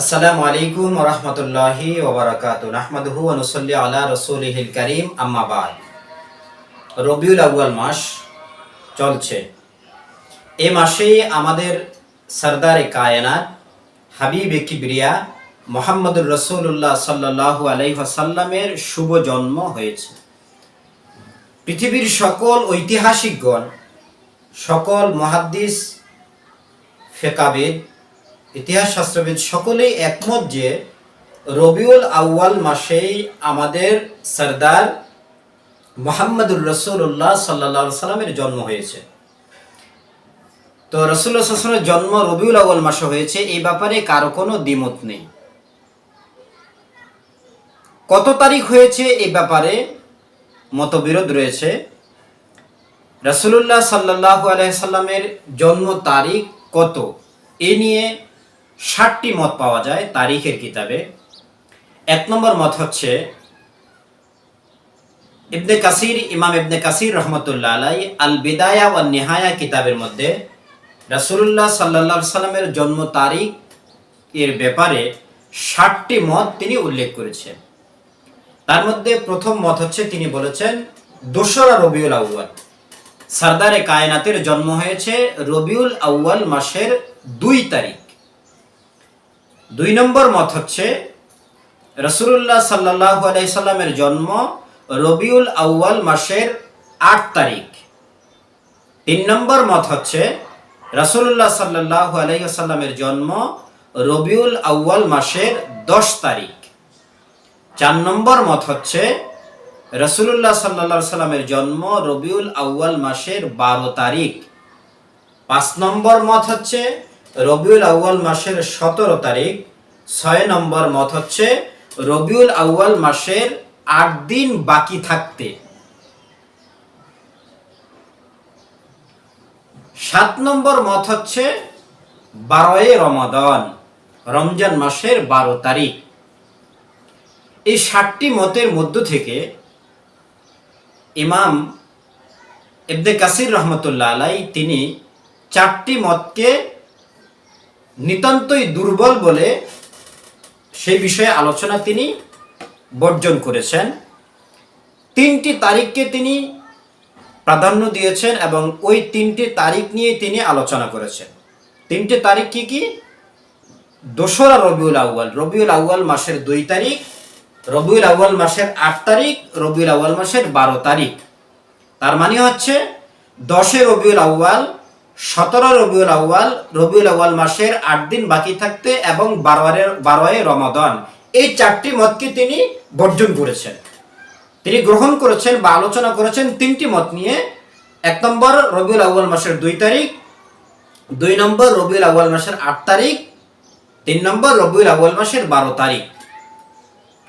আসসালামু আলাইকুম রহমতুল্লাহি ওবরাকাত নাহমাদুহু অনুসল্লি আলা রসুলিহিল করিম। আম্মাবাদ রবিউল আউয়াল মাস চলছে। এ মাসেই আমাদের সরদারে কায়নাত হাবিবে কিবরিয়া মোহাম্মদুর রসুল্লাহ সাল্লাহ আলাইসাল্লামের শুভ জন্ম হয়েছে। পৃথিবীর সকল ঐতিহাসিকগণ, সকল মহাদ্দিস, ফেকাবিদ ইতিহাস শাস্ত্রবিদ সকলেই একমত যে রবিউল আউয়াল মাসেই আমাদের সরদার মোহাম্মদুর রসুল্লাহ সাল্লা সাল্লামের জন্ম হয়েছে। তো রসুল্লাহ সাল্লামের জন্ম রবিউল আউয়াল মাসে হয়েছে, এই ব্যাপারে কারও কোনো দ্বিমত নেই। কত তারিখ হয়েছে এই ব্যাপারে মতবিরোধ রয়েছে। রসুল্লাহ সাল্লাহ আলহামের জন্ম তারিখ কত? এ নিয়ে ষাটটি মত পাওয়া যায় তারিখের কিতাবে। এক নম্বর মত হচ্ছে, ইবনে কাসির, ইমাম ইবনে কাসির রহমতুল্লাহ আলাই আল বিদায়া ও নেহায়া কিতাবের মধ্যে রাসুল্লাহ সাল্লা সাল্লামের জন্ম তারিখ এর ব্যাপারে ষাটটি মত তিনি উল্লেখ করেছেন। তার মধ্যে প্রথম মত হচ্ছে, তিনি বলেছেন, দোসরা রবিউল আউ্য়াল। সর্দারে কায়নাতের জন্ম হয়েছে রবিউল আউ্য়াল মাসের দুই তারিখ। দুই নম্বর মত হচ্ছে রসুল্লাহ সাল্লাহ আলাইসাল্লামের জন্ম রবিউল আউ্য়াল মাসের আট তারিখ। তিন নম্বর মত হচ্ছে রসুল্লাহ সাল্লাহ আলাইসাল্লামের জন্ম রবিউল আউ্য়াল মাসের দশ তারিখ। চার নম্বর মত হচ্ছে রসুল্লাহ সাল্লা সাল্লামের জন্ম রবিউল আউ্য়াল মাসের বারো তারিখ। পাঁচ নম্বর মত হচ্ছে রবিউল আউ্য়াল মাসের সতেরো তারিখ, ছয় নম্বর মত হচ্ছে রবিউল আউ্য়াল মাসের আট দিন বাকি থাকতে। সাত নম্বর মত হচ্ছে বারোয় রমাদন, রমজান মাসের বারো তারিখ। এই ষাটটি মতের মধ্য থেকে ইমাম ইবনে কাসির রহমতুল্লাহ আলাই তিনি চারটি মতকে নিতান্তই দুর্বল বলে সেই বিষয়ে আলোচনা তিনি বর্জন করেছেন। তিনটি তারিখকে তিনি প্রাধান্য দিয়েছেন এবং ওই তিনটি তারিখ নিয়ে তিনি আলোচনা করেছেন। তিনটি তারিখ কি কি? দোসরা রবিউল আউ্য়াল। রবিউল আউ্য়াল মাসের দুই তারিখ, রবিউল আউ্য়াল মাসের আট তারিখ, রবিউল আউ্য়াল মাসের বারো তারিখ। তার মানে হচ্ছে দশে রবিউল আউ্য়াল সতেরো রবিউল আউ্য়াল রবিউল আউ্য়াল মাসের আট দিন বাকি থাকতে এবং বারোয়ের বারোয় রমাদন। এই চারটি মতকে তিনি বর্জন করেছেন? তিনি গ্রহণ করেছেন বা আলোচনা করেছেন তিনটি মত নিয়ে। এক নম্বর, রবিউল আউ্য়াল মাসের দুই তারিখ। দুই নম্বর, রবিউল আউ্য়াল মাসের আট তারিখ। তিন নম্বর, রবিউল আউ্য়াল মাসের বারো তারিখ।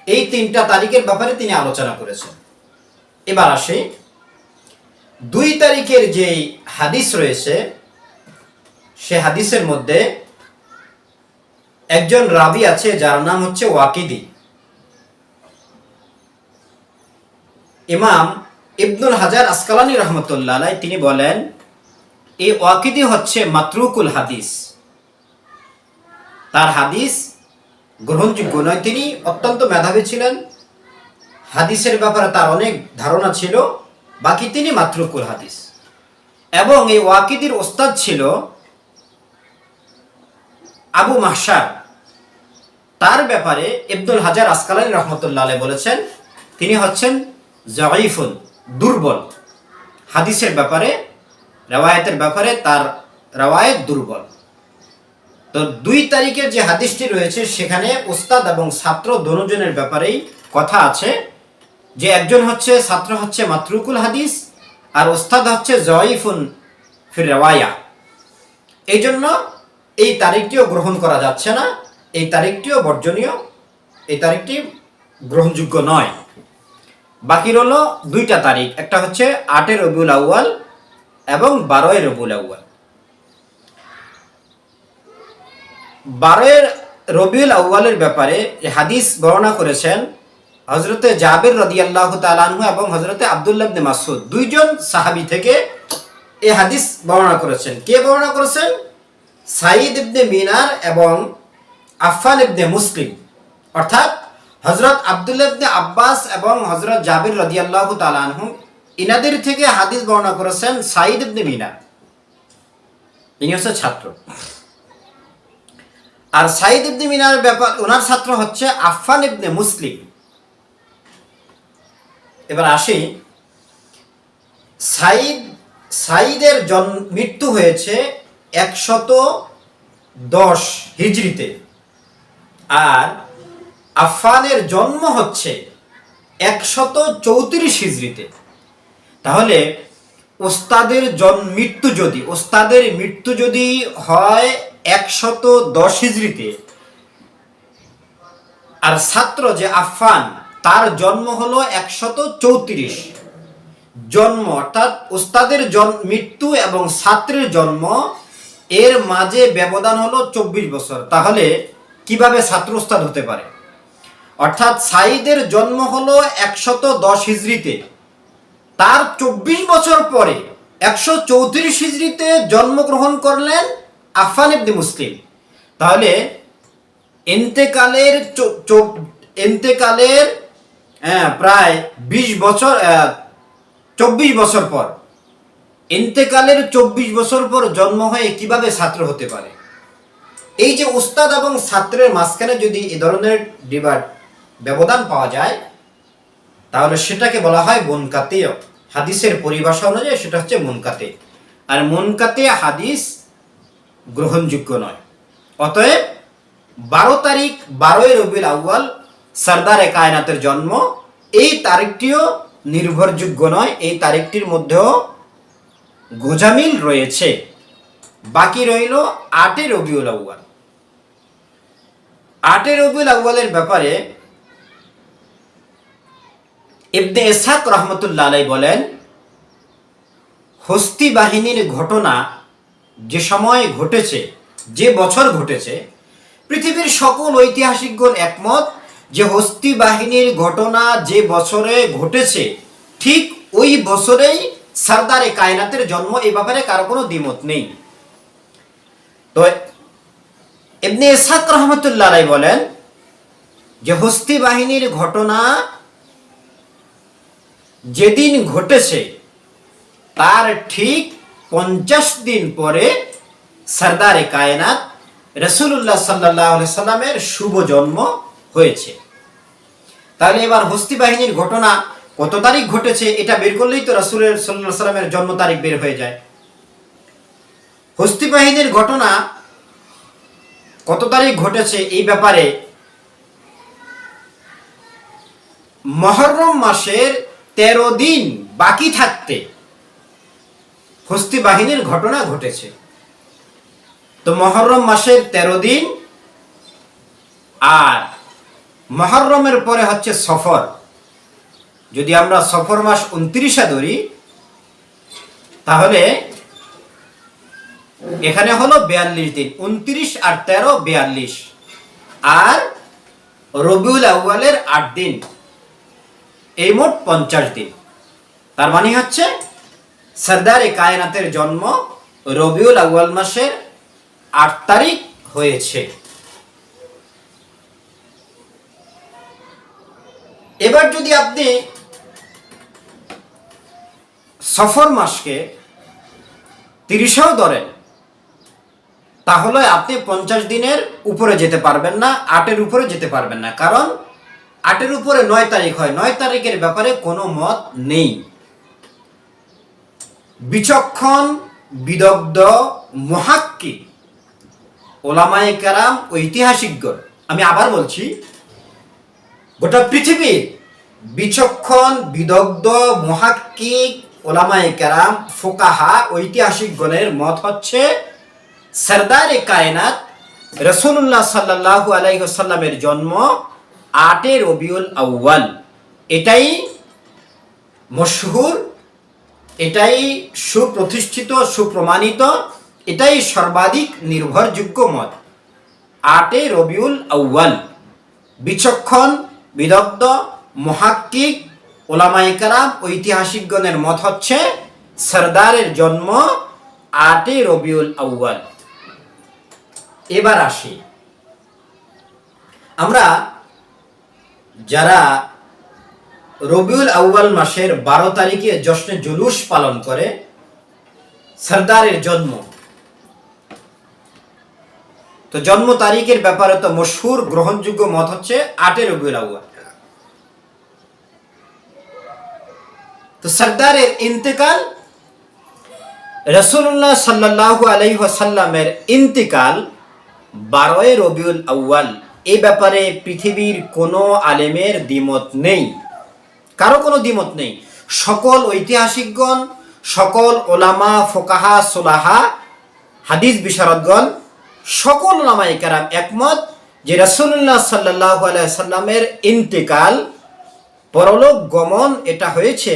এই তিনটা তারিখের ব্যাপারে তিনি আলোচনা করেছেন। এবার আসে। দুই তারিখের যেই হাদিস রয়েছে সে হাদিসের মধ্যে একজন রাবি আছে যার নাম হচ্ছে ওয়াকিদি। ইমাম ইবনুল হাজার আসকালানি রহমতুল্লাহ তিনি বলেন, এই ওয়াকিদি হচ্ছে মাতরুকুল হাদিস। তার হাদিস গ্রহণযোগ্য নয়। তিনি অত্যন্ত মেধাবী ছিলেন। হাদিসের ব্যাপারে তার অনেক ধারণা ছিল। বাকি তিনি মাতরুকুল হাদিস। এবং এই ওয়াকিদির ওস্তাদ ছিল আবু মাহসার তার ব্যাপারে ইবদুল হাজার আসকালানি রহমতুল্লাহ বলেছেন, তিনি হচ্ছেন জয়ীফুল দুর্বল। হাদিসের ব্যাপারে, রেওয়ায়তের ব্যাপারে তার রেওয়ায়ত দুর্বল। তো দুই তারিখের যে হাদিসটি রয়েছে, সেখানে উস্তাদ এবং ছাত্র দনুজনের ব্যাপারেই কথা আছে। যে একজন হচ্ছে, ছাত্র হচ্ছে মাতরুকুল হাদিস, আর ওস্তাদ হচ্ছে জয়ীফুন ফির রেওয়ায়া। এই জন্য এই তারিখটিও গ্রহণ করা যাচ্ছে না, এই তারিখটিও বর্জনীয়, এই তারিখটি গ্রহণযোগ্য নয়। বাকি রইল দুইটা তারিখ, একটা হচ্ছে আটের রবিউল আউয়াল এবং বারোয় রবিউল আউয়াল। বারোয়ের রবিউল আউ্বালের ব্যাপারে হাদিস বর্ণনা করেছেন হজরতে জাবির রদিয়াল্লাহ তালানহু এবং হজরতে আবদুল্লাহ মাসুদ দুইজন সাহাবি থেকে এ হাদিস বর্ণনা করেছেন। কে বর্ণনা করেছেন? সাইদ ইবনে মিনার এবং আফফান ইবনে মুসলিম। অর্থাৎ হজরত আবদুল্লাহ ইবনে আব্বাস এবং হজরত জাবির রাদিয়াল্লাহু তাআলা আনহুম ইনাদের থেকে হাদিস বর্ণনা করেছেন সাইদ ইবনে মিনা ইনি হচ্ছে ছাত্র। আর সাইদ ইবনে মিনার ব্যাপার ওনার ছাত্র হচ্ছে আফফান ইবনে মুসলিম। এবার আসি, সাইদ, সাইদের জন্ম মৃত্যু হয়েছে একশত দশ হিজড়িতে। আর আফফানের জন্ম হচ্ছে একশত চৌত্রিশ হিজড়িতে। তাহলে ওস্তাদের জন, মৃত্যু যদি, ওস্তাদের মৃত্যু যদি হয় একশত দশ হিজড়িতে, আর ছাত্র যে আফফান, তার জন্ম হলো একশত চৌত্রিশ। জন্ম অর্থাৎ ওস্তাদের মৃত্যু এবং ছাত্রের জন্ম এর মাঝে ব্যবধান হলো চব্বিশ বছর। তাহলে কীভাবে ছাত্রস্থান হতে পারে? অর্থাৎ সাইদের জন্ম হলো একশত দশ হিজড়িতে। তার চব্বিশ বছর পরে একশো চৌত্রিশ হিজড়িতে জন্মগ্রহণ করলেন আফান ইবনে মুসলিম। তাহলে এন্তেকালের এন্তেকালের হ্যাঁ, প্রায় বিশ বছর চব্বিশ বছর পর এন্তেকালের চব্বিশ বছর পর জন্ম হয়ে কীভাবে ছাত্র হতে পারে? এই যে উস্তাদ এবং ছাত্রের মাঝখানে যদি এ ধরনের ডিবার ব্যবধান পাওয়া যায়, তাহলে সেটাকে বলা হয় মুনকাতে হাদিসের পরিভাষা অনুযায়ী সেটা হচ্ছে মুনকাতে। আর মুনকাতে হাদিস গ্রহণযোগ্য নয়। অতএব বারো তারিখ বারোই রবিউল আউয়াল সর্দারে কায়নাতের জন্ম, এই তারিখটিও নির্ভরযোগ্য নয়, এই তারিখটির মধ্যেও গোজামিল রয়েছে। বাকি রইল আটে রবিউল আউয়াল। আটে রবিউল আউয়ালের ব্যাপারে ইবনে ইসহাক রহমতুল্লাহ আলাই বলেন, হস্তি বাহিনীর ঘটনা যে সময় ঘটেছে, যে বছর ঘটেছে, পৃথিবীর সকল ঐতিহাসিকগণ একমত যে হস্তি বাহিনীর ঘটনা যে বছরে ঘটেছে, ঠিক ওই বছরেই সর্দারে কায়নাতের জন্ম এই ব্যাপারে কারও কোনো দ্বিমত নেই। তো এমনি ইসহাক রহমতুল্লাহ আলাই বলেন যে, হস্তি বাহিনীর ঘটনা যেদিন ঘটেছে, তার ঠিক পঞ্চাশ দিন পরে সর্দারে কায়নাত রসুল্লাহ সাল্লাহ সাল্লামের শুভ জন্ম হয়েছে। তাহলে এবার হস্তি বাহিনীর ঘটনা কত তারিখ ঘটেছে এটা বের করলেই তো রাসুলের সাল্লাহ সাল্লামের জন্ম তারিখ বের হয়ে যায়। হস্তি বাহিনীর ঘটনা কত তারিখ ঘটেছে এই ব্যাপারে মহরম মাসের তেরো দিন বাকি থাকতে হস্তি বাহিনীর ঘটনা ঘটেছে। তো মহরম মাসের তেরো দিন আর মহরমের পরে হচ্ছে সফর। যদি আমরা সফর মাস উনত্রিশে ধরি, তাহলে এখানে হলো বিয়াল্লিশ দিন, উনত্রিশ আর তেরো বিয়াল্লিশ। আর রবিউল আউ্বালের আট দিন, এই মোট পঞ্চাশ দিন। তার মানে হচ্ছে সর্দারে কায়নাতের জন্ম রবিউল আউয়াল মাসের আট তারিখ হয়েছে। এবার যদি আপনি সফর মাসকে তিরিশেও ধরেন তাহলে আপনি পঞ্চাশ দিনের উপরে যেতে পারবেন না, আটের উপরে যেতে পারবেন না। কারণ আটের উপরে নয় তারিখ হয়। নয় তারিখের ব্যাপারে কোনো মত নেই। বিচক্ষণ, বিদগ্ধ, মহাক্কি, ওলামায়ে কারাম, ঐতিহাসিকগণ, আমি আবার বলছি, গোটা পৃথিবীর বিচক্ষণ, বিদগ্ধ মহাক্কিক ওলামায়ে কেরাম, ফোকাহা ঐতিহাসিকগণের মত হচ্ছে সর্দারে কায়নাত রসুল্লাহ সাল্লাহু আলাইসাল্লামের জন্ম আটে রবিউল আউ্য়াল। এটাই মশহুর, এটাই সুপ্রতিষ্ঠিত, সুপ্রমাণিত, এটাই সর্বাধিক নির্ভরযোগ্য মত। আটে রবিউল আউ্য়াল। বিচক্ষণ, বিদগ্ধ মহাক্কিক ওলামাইকারাম ঐতিহাসিকগণের মত হচ্ছে সর্দারের জন্ম আটে রবিউল আউ্য়াল। এবার আসি। আমরা যারা রবিউল আউয়াল মাসের বারো তারিখে জশ্নে জুলুস পালন করে, সর্দারের জন্ম। তো জন্ম তারিখের ব্যাপারে তো মশহুর গ্রহণযোগ্য মত হচ্ছে আটে রবিউল আউয়াল। তো সর্দারের ইন্তেকাল রসুল্লাহ সাল্লাহ আলাইসাল্লামের ইন্তিকাল বারোয় রবিউল আউয়াল। এ ব্যাপারে পৃথিবীর কোনো আলেমের দ্বিমত নেই। কারও কোনো দ্বিমত নেই। সকল ঐতিহাসিকগণ, সকল ওলামা, ফোকাহা, সোলাহা, হাদিস বিশারদগণ, সকল ওলামা কারাম একমত যে রসুল্লাহ সাল্লাহ সাল্লামের ইন্তেকাল পরলোক গমন এটা হয়েছে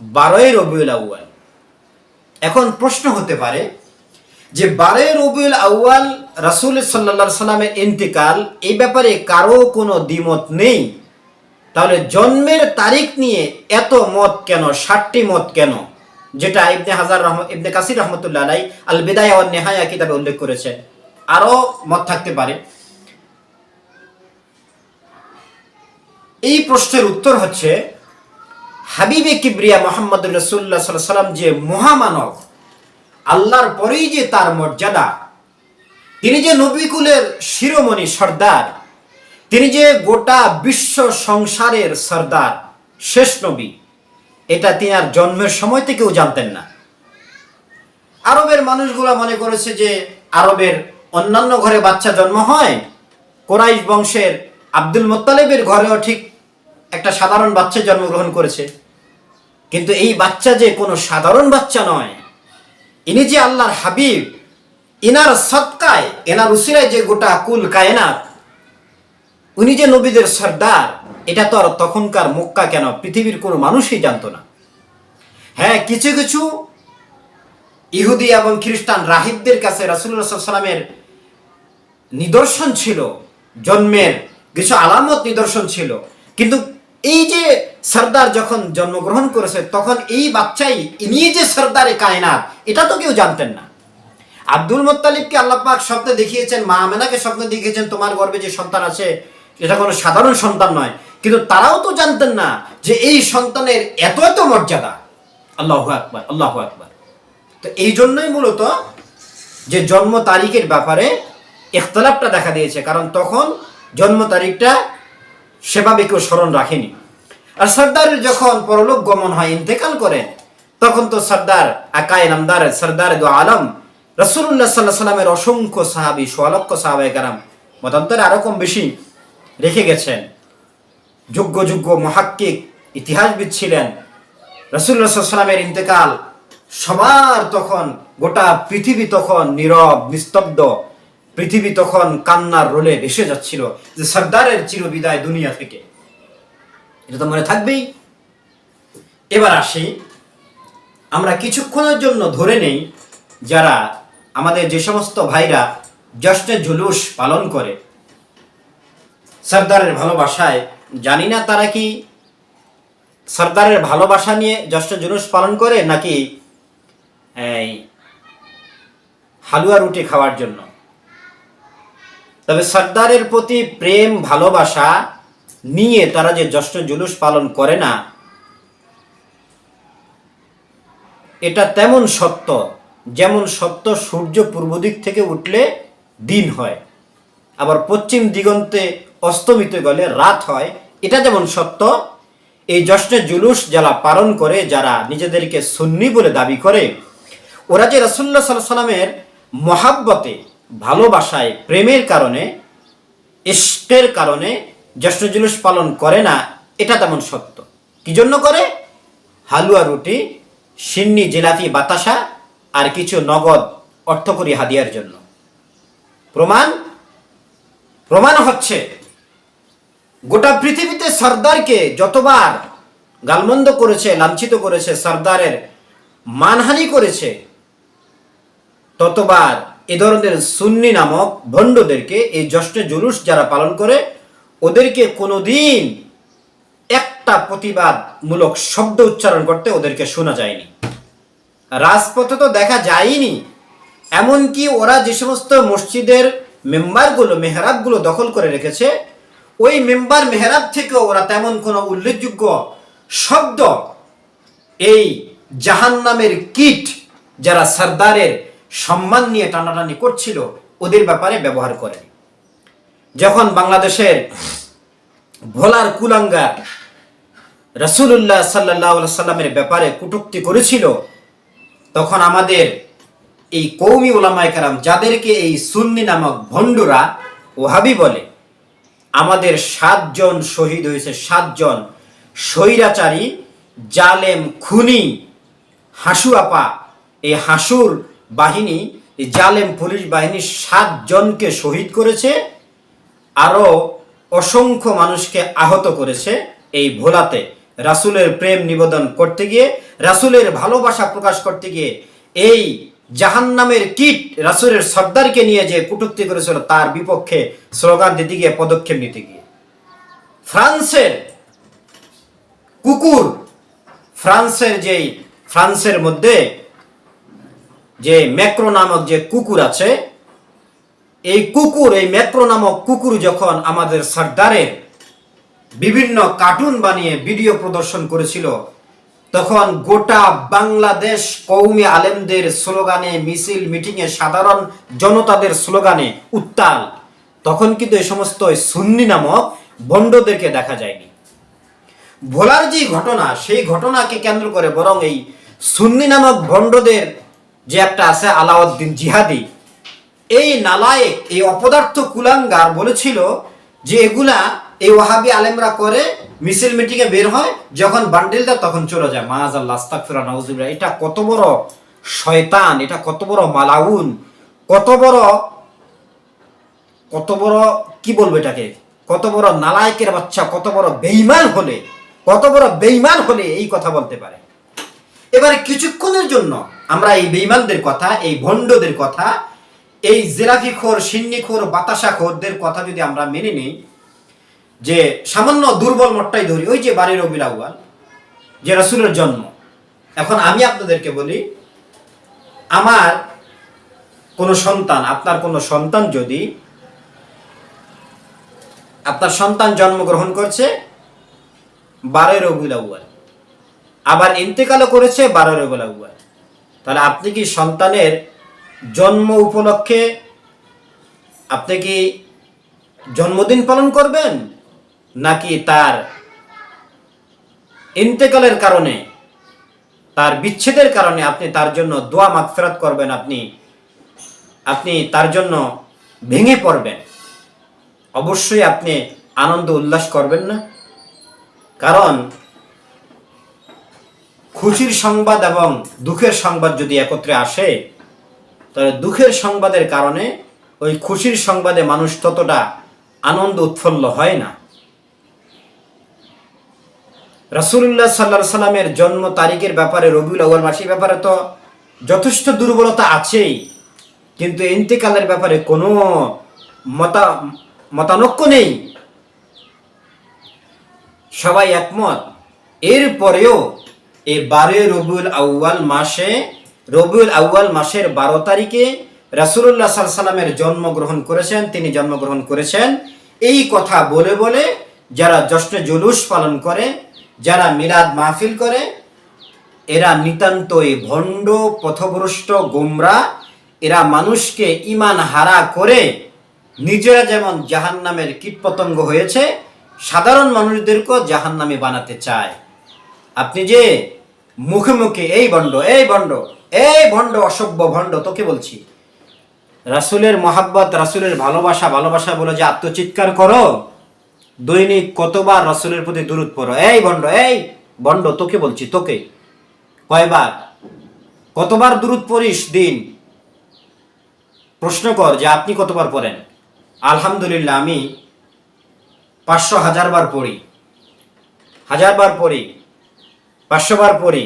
বারোই রবিউল আউয়াল। এখন প্রশ্ন হতে পারে যে বারে রবিউল আউয়াল রাসুল সাল্লা সাল্লামের ইন্তিকাল এই ব্যাপারে কারও কোনো দ্বিমত নেই? তাহলে জন্মের তারিখ নিয়ে এত মত কেন? ষাটটি মত কেন? যেটা ইবনে হাজার রহম, ইবনে কাসির রহমতুল্লাহ আলাই আল বিদায় নেহায়া কিতাবে উল্লেখ করেছে আরও মত থাকতে পারে। এই প্রশ্নের উত্তর হচ্ছে হাবিবে কিবরিয়া মোহাম্মদ রসুল্লাহ সাল্লাম যে মহামানব, আল্লাহর পরেই যে তার মর্যাদা, তিনি যে নবীকুলের শিরোমণি সর্দার, তিনি যে গোটা বিশ্ব সংসারের সর্দার, শেষ নবী, এটা তিনি আর জন্মের সময় থেকেও জানতেন না। আরবের মানুষগুলা মনে করেছে যে আরবের অন্যান্য ঘরে বাচ্চা জন্ম হয়, কোরাইশ বংশের আব্দুল মোত্তালেবের ঘরেও ঠিক একটা সাধারণ বাচ্চা জন্মগ্রহণ করেছে। কিন্তু এই বাচ্চা যে কোনো সাধারণ বাচ্চা নয়। ইনি যে আল্লাহর হাবিব, ইনার সৎকায়, এনার উসিরায় যে গোটা কুল কায়নাত, উনি যে নবীদের সর্দার, এটা তো আর তখনকার মক্কা কেন? পৃথিবীর কোনো মানুষই জানতো না। হ্যাঁ কিছু কিছু ইহুদি এবং খ্রিস্টান রাহিবদের কাছে রাসুল্লাহ সাল্লামের নিদর্শন ছিল, জন্মের কিছু আলামত নিদর্শন ছিল। কিন্তু এই যে সর্দার যখন জন্মগ্রহণ করেছে, তখন এই বাচ্চাই, ইনি যে সর্দারে কায়নাত, এটা তো কেউ জানতেন না। আব্দুল মোত্তালিবকে আল্লাহ পাক স্বপ্নে দেখিয়েছেন, মা আমেনাকে স্বপ্নে দেখিয়েছেন, তোমার গর্বে যে সন্তান আছে এটা কোনো সাধারণ সন্তান নয়। কিন্তু তারাও তো জানতেন না যে এই সন্তানের এত এত মর্যাদা। আল্লাহ আকবার আল্লাহ আকবার। তো এই জন্যই মূলত যে জন্ম তারিখের ব্যাপারে ইখতলাফটা দেখা দিয়েছে, কারণ তখন জন্ম তারিখটা সেভাবে কেউ স্মরণ রাখেনি। আর সর্দারের যখন পরলোক গমন হয়, ইন্তেকাল করেন, তখন তো সর্দার আকায় নামদার, সর্দার দু আলম রসুল্লাহ সাল্লাহ সাল্লামের অসংখ্য সাহাবি সোয়ালক্ষ সাহাবাই কারাম মতান্তরে আরও কম বেশি রেখে গেছেন। যোগ্য যোগ্য, মহাক্কিক, ইতিহাসবিদ ছিলেন। রসুল্লাহ সাল্লামের ইন্তেকাল সবার তখন, গোটা পৃথিবী তখন নীরব, নিস্তব্ধ। পৃথিবী তখন কান্নার রোলে ভেসে যাচ্ছিল যে সর্দারের চিরবিদায় দুনিয়া থেকে। এটা তো মনে থাকবেই। এবার আসি। আমরা কিছুক্ষণের জন্য ধরে নেই যারা আমাদের যে সমস্ত ভাইরা জশ্নে জুলুস পালন করে। সর্দারের ভালোবাসায় জানি না তারা কি সর্দারের ভালোবাসা নিয়ে জশ্নে জুলুস পালন করে নাকি এই হালুয়া রুটি খাওয়ার জন্য। তবে সর্দারের প্রতি প্রেম, ভালোবাসা নিয়ে তারা যে জশ্ন জুলুস পালন করে না, এটা তেমন সত্য যেমন সত্য সূর্য পূর্ব দিক থেকে উঠলে দিন হয়, আবার পশ্চিম দিগন্তে অস্তমিত গেলে রাত হয়, এটা যেমন সত্য। এই জশ্নে জুলুস যারা পালন করে, যারা নিজেদেরকে সুন্নি বলে দাবি করে, ওরা যে রসুল্লা সাল্লামের মহাব্বতে ভালোবাসায়, প্রেমের কারণে ইষ্টের কারণে জশ্ন জুলুস পালন করে না, এটা তেমন সত্য। কি জন্য করে? হালুয়া রুটি, সিন্নি, জিলাপি, বাতাসা, আর কিছু নগদ অর্থকরী হাদিয়ার জন্য। প্রমাণ? প্রমাণ হচ্ছে, গোটা পৃথিবীতে সর্দারকে যতবার গালমন্দ করেছে, লাঞ্ছিত করেছে, সর্দারের মানহানি করেছে, ততবার এ ধরনের সুন্নি নামক ভণ্ডদেরকে, এই জশ্নে জুলুস যারা পালন করে, ওদেরকে কোনোদিন একটা প্রতিবাদমূলক শব্দ উচ্চারণ করতে ওদেরকে শোনা যায়নি। রাজপথে তো দেখা যায়নি। এমনকি ওরা যে সমস্ত মসজিদের মেম্বারগুলো, মেহরাবগুলো দখল করে রেখেছে, ওই মেম্বার মেহরাব থেকেও ওরা তেমন কোনো উল্লেখযোগ্য শব্দ, এই জাহান নামের কিট, যারা সর্দারের সম্মান নিয়ে টানাটানি করছিল, ওদের ব্যাপারে ব্যবহার করে। যখন বাংলাদেশের ভোলার কুলাঙ্গার রসুল্লাহ সাল্লাহ সাল্লামের ব্যাপারে কটুক্তি করেছিল, তখন আমাদের এই কৌমি ওলামায় কারাম, যাদেরকে এই সুন্নি নামক ভণ্ডরা ওহাবি বলে, আমাদের সাতজন শহীদ হয়েছে, সাতজন স্বৈরাচারী, জালেম, খুনি, হাসু আপা, এই হাসুর বাহিনী জালেম পুলিশ বাহিনী সাতজনকে শহীদ করেছে, আরও অসংখ্য মানুষকে আহত করেছে এই ভোলাতে। রাসুলের প্রেম নিবেদন করতে গিয়ে, রাসুলের ভালোবাসা প্রকাশ করতে গিয়ে, এই জাহান্নামের কিট রাসুলের সর্দারকে নিয়ে যে কটুক্তি করেছিল, তার বিপক্ষে স্লোগান দিতে গিয়ে, পদক্ষেপ নিতে গিয়ে। ফ্রান্সের কুকুর, ফ্রান্সের যেই, ফ্রান্সের মধ্যে যে ম্যাক্রো নামক যে কুকুর আছে, এই কুকুর, এই ম্যাক্রো নামক কুকুর যখন আমাদের সর্দারের বিভিন্ন কার্টুন বানিয়ে ভিডিও প্রদর্শন করেছিল, তখন গোটা বাংলাদেশ কৌমি আলেমদের স্লোগানে, মিছিল, মিটিংয়ে সাধারণ জনতাদের স্লোগানে উত্তাল। তখন কিন্তু এই সমস্ত সুন্নি নামক বন্ডদেরকে দেখা যায়নি। ভোলার যে ঘটনা, সেই ঘটনাকে কেন্দ্র করে বরং এই সুন্নি নামক ভণ্ডদের যে একটা আছে আলাউদ্দিন জিহাদি, এই নালায়েক, এই অপদার্থ কুলাঙ্গার বলেছিল যে এগুলা এই ওয়াহাবি আলেমরা করে, মিছিল মিটিংয়ে বের হয়, যখন বান্ডিল দেয় তখন চলে যায়। মাজ আল্লাহ আস্তাকফিরা এটা কত বড় শয়তান, এটা কত বড় মালাউন, কত বড় কত বড়, কি বলব এটাকে? কত বড় নালায়কের বাচ্চা, কত বড় বেইমান হলে, কত বড় বেইমান হলে এই কথা বলতে পারে। এবারে কিছুক্ষণের জন্য আমরা এই বেইমানদের কথা, এই ভণ্ডদের কথা, এই জেরাফি খোর সিন্নি খোর সিন্নিখোর, বাতাসাখোরদের কথা যদি আমরা মেনে নিই, যে সামান্য দুর্বল মঠটাই ধরি, ওই যে বাড়ির আউয়াল, যে রাসুলের জন্ম। এখন আমি আপনাদেরকে বলি, আমার কোনো সন্তান, আপনার কোনো সন্তান যদি আপনার সন্তান জন্মগ্রহণ করছে বারোই রবিউল আবার ইন্তেকালও করেছে বারোই রবিউল তাহলে আপনি কি সন্তানের জন্ম উপলক্ষে আপনি কি জন্মদিন পালন করবেন? নাকি তার ইন্তেকালের কারণে, তার বিচ্ছেদের কারণে আপনি তার জন্য দোয়া মাগফেরাত করবেন, আপনি আপনি তার জন্য ভেঙে পড়বেন? অবশ্যই আপনি আনন্দ উল্লাস করবেন না। কারণ খুশির সংবাদ এবং দুঃখের সংবাদ যদি একত্রে আসে, তাহলে দুঃখের সংবাদের কারণে ওই খুশির সংবাদে মানুষ ততটা আনন্দ উৎফুল্ল হয় না। রাসুল্লাহ সাল্লা সাল্লামের জন্ম তারিখের ব্যাপারে, রবিউল আউ্য়াল মাসির ব্যাপারে তো যথেষ্ট দুর্বলতা আছেই, কিন্তু ইন্তেকালের ব্যাপারে কোনো মতা, মতানক্য নেই। সবাই একমত। এরপরেও এই বারে রবিউল আউ্য়াল মাসে, রবিউল আউ্য়াল মাসের বারো তারিখে রাসুল্লাহ সাল্লামের জন্মগ্রহণ করেছেন, তিনি জন্মগ্রহণ করেছেন। এই কথা বলে বলে যারা জশ্নে জুলুস পালন করে, যারা মিলাদ মাহফিল করে, এরা নিতান্তই ভণ্ড, পথভ্রষ্ট, গোমরা। এরা মানুষকে ইমান হারা করে নিজেরা যেমন জাহান নামের কীটপতঙ্গ হয়েছে, সাধারণ মানুষদেরকেও জাহান নামে বানাতে চায়। আপনি যে মুখে মুখে এই ভণ্ড এই ভণ্ড এই ভণ্ড, অসভ্য ভণ্ড, তোকে বলছি। রাসুলের মহাব্বত, রাসুলের ভালোবাসা ভালোবাসা বলে যে আত্মচিৎকার করো, দৈনিক কতবার রাসুলের প্রতি দূরত পড়ো, এই ভণ্ড এই ভণ্ড, তোকে বলছি, তোকে। কয়বার? কতবার দূরত পড়িস দিন? প্রশ্ন কর যে আপনি কতবার পড়েন? আলহামদুলিল্লাহ, আমি পাঁচশো হাজার বার পড়ি। হাজার বার পড়ি। পাঁচশো বার পড়ি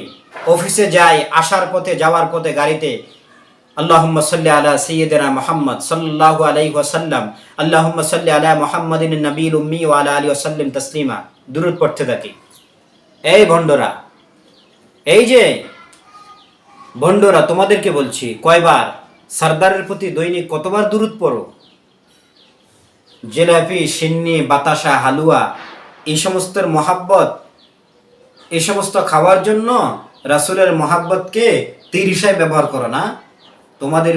অফিসে যাই, আসার পথে, যাওয়ার পথে গাড়িতে, আল্লাহুম্মা সাল্লি আলা সাইয়্যিদিনা মোহাম্মদ সাল্লাল্লাহু আলাইহি ওয়াসাল্লাম, আল্লাহুম্মা সাল্লি আলা মুহাম্মাদিন নবীল উম্মি ওয়া আলা আলিহি ওয়াসাল্লাম তসলিমা। দুরূদ পড়তে থাকি। এই ভণ্ডরা, এই যে ভণ্ডরা, তোমাদেরকে বলছি, কয়বার সর্দারের প্রতি দৈনিক কতবার দূরত পড়ো? জেলাপি, সিন্নি, বাতাসা, হালুয়া, এই সমস্তের মহাব্বত এই সমস্ত খাওয়ার জন্য রাসুলের মহাব্বতকে তীর ব্যবহার করো না। তোমাদের